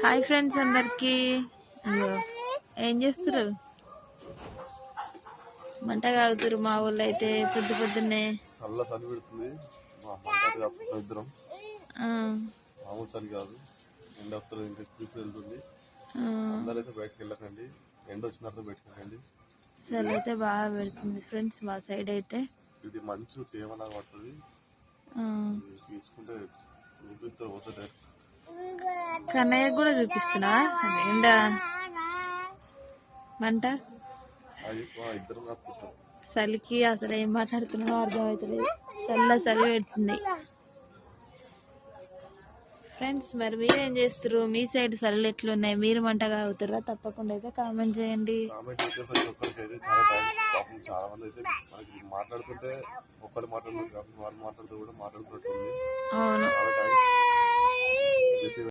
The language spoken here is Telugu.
హాయ్ ఫ్రెండ్స్ అందరికి. అయ్యో ఏం చేస్తారు మంట కాగుతారు మా ఊళ్ళో అయితే పొద్దు పొద్దున్నే. కాదు. ఎండ వస్తుంది ఇంకా చూసి వెళ్తుంది. ఆ, అందరైతే బయటకు వెళ్ళకండి. ఎండ వచ్చిన తర్వాత బయటకు వెళ్ళండి చలి అయితే బాగా పెడుతుంది ఫ్రెండ్స్ మా సైడ్ అయితే. ఇది మంచు పడుతుంది. తీసుకుంటే పోతుంది. కన్నయ్య కూడా చూపిస్తున్నా. ఎండ. మంట. చలికి అసలు ఏం మాట్లాడుతున్నామో అర్థమవుతలేదు చల్ల చలి పెడుతుంది. ఫ్రెండ్స్ మరి మీరేం చేస్తారు మీ సైడ్ చల్లలు ఎట్లున్నాయి? మీరు మంట కాగుతారా తప్పకుండా అయితే కామెంట్ చేయండి. చాలా చాలా అవును. చాలా